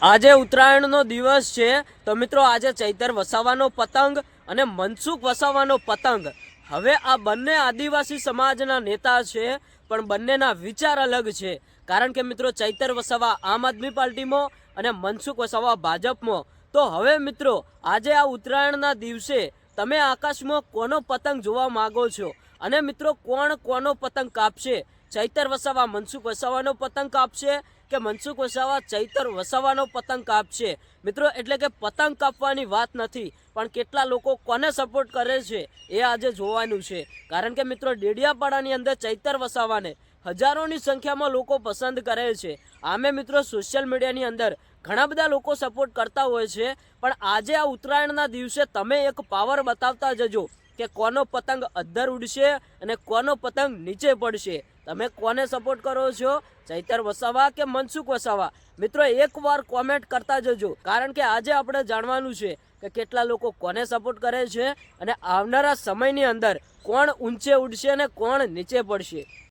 આજે ઉત્તરાયણનો દિવસ છે તો મિત્રો આજે ચૈતર વસાવાનો પતંગ અને મનસુખ વસાવાનો પતંગ. હવે આ બંને આદિવાસી સમાજના નેતા છે, પણ બંનેના વિચાર અલગ છે. કારણ કે મિત્રો ચૈતર વસાવા આમ આદમી પાર્ટીમાં અને મનસુખ વસાવા ભાજપમાં. તો હવે મિત્રો આજે આ ઉત્તરાયણના દિવસે તમે આકાશમાં કોનો પતંગ જોવા માગો છો? અને મિત્રો કોણ કોનો પતંગ કાપશે? ચૈતર વસાવા મનસુખ વસાવાનો પતંગ કાપશે કે મનસુખ વસાવા ચૈતર વસાવાનો પતંગ કાપશે? મિત્રો, એટલે કે પતંગ કાપવાની વાત નથી, પણ કેટલા લોકો કોને સપોર્ટ કરે છે એ આજે જોવાનું છે. કારણ કે મિત્રો, ડેડિયાપાડાની અંદર ચૈતર વસાવાને હજારોની સંખ્યામાં લોકો પસંદ કરે છે. આમે મિત્રો સોશિયલ મીડિયાની અંદર ઘણા બધા લોકો સપોર્ટ કરતા હોય છે. પણ આજે આ ઉત્તરાયણના દિવસે તમે એક પાવર બતાવતા જજો. કે કોનો પતંગ અદ્ધર ઉડશે અને કોનો પતંગ નીચે પડશે? તમે કોને સપોર્ટ કરો છો? ચૈતર વસાવા કે મનસુખ વસાવા? મિત્રો, એકવાર કોમેન્ટ કરતા જજો. કારણ કે આજે આપણે જાણવાનું છે કે કેટલા લોકો કોને સપોર્ટ કરે છે અને આવનારા સમયની અંદર કોણ ઊંચે ઉડશે અને કોણ નીચે પડશે.